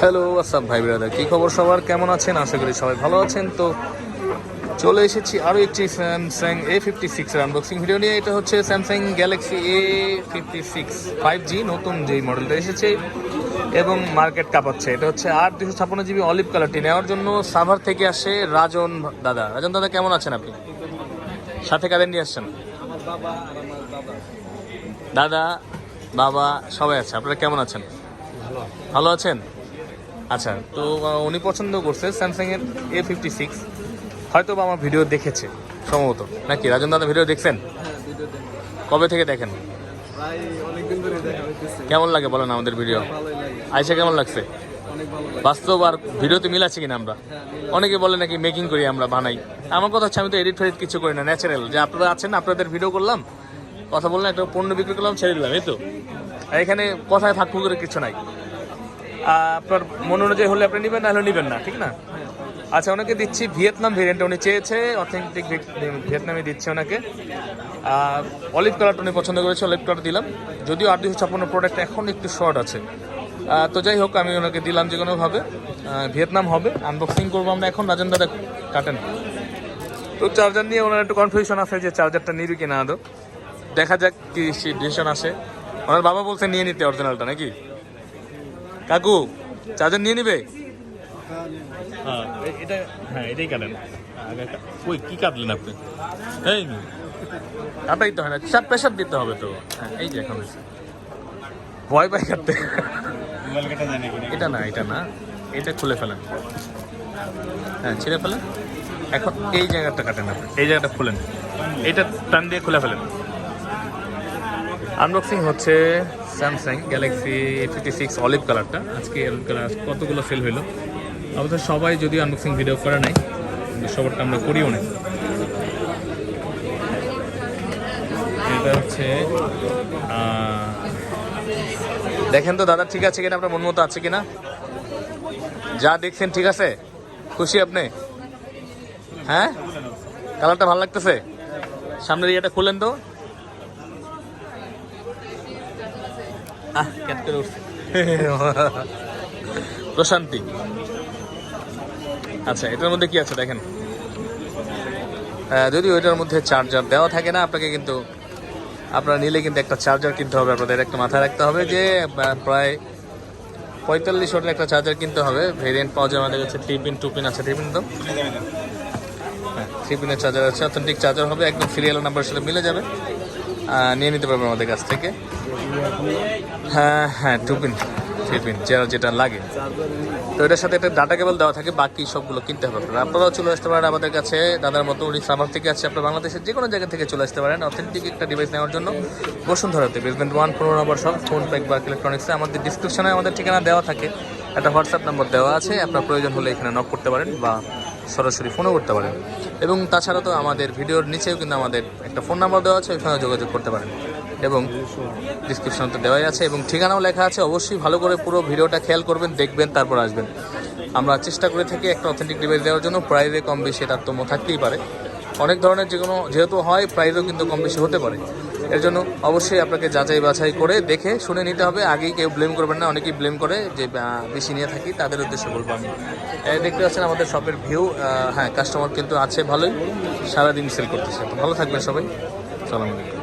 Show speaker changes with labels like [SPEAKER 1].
[SPEAKER 1] Hello Assam ভাই brother কী খবর সবার? কেমন আছেন? আশা করি সবাই ভালো আছেন। তো চলে এসেছি আরও একটি স্যামসাং এ ফিফটি সিক্সের আনবক্সিং ভিডিও নিয়ে। এটা হচ্ছে Samsung Galaxy A fifty six five G নতুন যেই মডেলটা এসেছে এবং মার্কেট কাঁপাচ্ছে। এটা হচ্ছে আট দুশো ছাপ্পান্ন জিবি অলিভ কালারটি নেওয়ার জন্য সাভার থেকে আসে রাজন দাদা। রাজন দাদা কেমন আছেন আপনি? সাথে কাদের নিয়ে আসছেন?
[SPEAKER 2] দাদা
[SPEAKER 1] দাদা বাবা সবাই আছে। আপনারা কেমন আছেন?
[SPEAKER 2] ভালো
[SPEAKER 1] ভালো আছেন? আচ্ছা তো উনি পছন্দ করছে স্যামসাং এর এ ফিফটি সিক্স হয়তো বা আমার ভিডিও দেখেছে, সম্ভবত। নাকি? রাজন দাদা ভিডিও দেখছেন? কবে থেকে দেখেন? কেমন লাগে বলেন আমাদের ভিডিও আইসা কেমন লাগছে? বাস্তব আর ভিডিওতে মিল আছে কিনা আমরা? অনেকে বলে নাকি মেকিং করি আমরা, বানাই। আমার কথা হচ্ছে, আমি তো এডিট ফেডিট কিছু করি না ন্যাচারাল যে আপনারা আছেন, আপনাদের ভিডিও করলাম, কথা বললাম, একটা পণ্য বিক্রি করলাম, ছেড়ে দিলাম, এই তো। এখানে কথায় ফাঁক ফুকের কিছু নাই। আপনার মন অনুযায়ী হলে আপনি নেবেন, না হলে নেবেন না, ঠিক না? আচ্ছা ওনাকে দিচ্ছি ভিয়েতনাম ভেরিয়েন্ট উনি চেয়েছে অথেন্টিক ভিয়েতনামে দিচ্ছে ওনাকে। অলিভ কালারটা উনি পছন্দ করেছে অলিভ কালার দিলাম। যদিও আট দুশো ছাপ্পান্ন প্রোডাক্ট এখন একটু শর্ট আছে। তো যাই হোক, আমি ওনাকে দিলাম যে কোনোভাবে ভিয়েতনাম হবে আনবক্সিং করব আমরা এখন। রাজন দাদা, কাটেন। তো চার্জার নিয়ে ওনার একটু কনফিউশন আছে যে চার্জারটা নিবি কি না আদৌ। দেখা যাক কি ডিসিশন আসে। ওনার বাবা বলছে, নিয়ে নিতে অরিজিনালটা নাকি? কাকু চার্জার নিয়ে নিবে? হ্যাঁ এটা হ্যাঁ এটাই কাটেন। আগে কা- ওই কি কাটলেন আপনি? এই কাটাই তো হয় না চাপ প্রেশার দিতে হবে তো। হ্যাঁ এই যে এখন হয়েছে। ভয় পাই কাটতে। এটা না এটা না। এটা খুলে ফেলেন। হ্যাঁ ছিঁড়ে ফেলেন। এখন এই জায়গাটা কাটেন আপনি। এই জায়গাটা খুলেন। এটা টান দিয়ে খুলে ফেলেন। আনবক্সিং হচ্ছে Samsung Galaxy fifty six olive কালারটা আজকে অলিভ কালার কতগুলো সেল হইল? অবশ্য সবাই যদি আনবক্সিং ভিডিও করে নাই সবারটা আমরা করিও না এটা হচ্ছে দেখেন তো দাদা, ঠিক আছে কিনা? আপনার মন মতো আছে কিনা? যা দেখছেন, ঠিক আছে? খুশি আপনি? হ্যাঁ? কালারটা ভালো লাগতেছে? সামনের ইয়েটা খুলেন তো। আহ ক্যাট করে উঠছে। প্রশান্তি। আচ্ছা এটার মধ্যে কি আছে দেখেন? আহ, যদিও এটার মধ্যে চার্জার দেওয়া থাকে না আপনাকে কিন্তু আপনারা নিলে কিন্তু একটা চার্জার কিনতে হবে আপনাদের একটা মাথায় রাখতে হবে যে প্রায় পঁয়তাল্লিশ ওয়াটের একটা চার্জার কিনতে হবে। ভেরিয়েন্ট পাওয়া যায় আমাদের কাছে থ্রি পিন টু পিন আছে থ্রি পিন তো? হ্যাঁ থ্রি পিনের চার্জার আছে অথেন্টিক চার্জার হবে একদম সিরিয়াল নাম্বার সাথে মিলে যাবে। নিয়ে নিতে পারবেন আমাদের কাছ থেকে। হ্যাঁ হ্যাঁ টু পিন থ্রি যেটা যেটা লাগে। তো এটার সাথে একটা ডাটা কেবল দেওয়া থাকে, বাকি সবগুলো কিনতে হবে আপনারা। আপনারাও চলে আসতে পারেন আমাদের কাছে। দাদার মতো উনি সাভার থেকে আছে আপনার বাংলাদেশের যে কোনো জায়গা থেকে চলে আসতে পারেন। অথেন্টিক একটা ডিভাইস নেওয়ার জন্য বসুন্ধরাতে। বেসমেন্ট ওয়ান পনেরো নম্বর সব ফোন প্যাক বা ইলেকট্রনিক্সে আমাদের ডিসক্রিপশনে আমাদের ঠিকানা দেওয়া থাকে। একটা হোয়াটসঅ্যাপ নম্বর দেওয়া আছে। আপনার প্রয়োজন হলে এখানে নক করতে পারেন বা সরাসরি ফোনও করতে পারেন। এবং তাছাড়া তো আমাদের ভিডিওর নিচেও কিন্তু আমাদের একটা ফোন নাম্বার দেওয়া আছে ওইখানে যোগাযোগ করতে পারেন। এবং ডিসক্রিপশন তো দেওয়াই আছে এবং ঠিকানাও লেখা আছে। অবশ্যই ভালো করে পুরো ভিডিওটা খেয়াল করবেন, দেখবেন, তারপর আসবেন। আমরা চেষ্টা করে থাকি একটা অথেন্টিক ডিভাইস দেওয়ার জন্য। প্রাইজে কম বেশি তারতম্য থাকতেই পারে। অনেক ধরনের যে কোনো যেহেতু হয়, প্রাইসও কিন্তু কম বেশি হতে পারে। এর জন্য অবশ্যই আপনাকে যাচাই বাছাই করে দেখে শুনে নিতে হবে। আগেই কেউ ব্লেম করবেন না, অনেকেই ব্লেম করে যে বেশি নিয়ে থাকি, তাদের উদ্দেশ্যে বলব আমি। দেখতে পাচ্ছেন আমাদের শপের ভিউ হ্যাঁ কাস্টমার কিন্তু আছে ভালোই, সারাদিন সেল করতেছে। ভালো থাকবেন সবাই। সালাম আলাইকুম।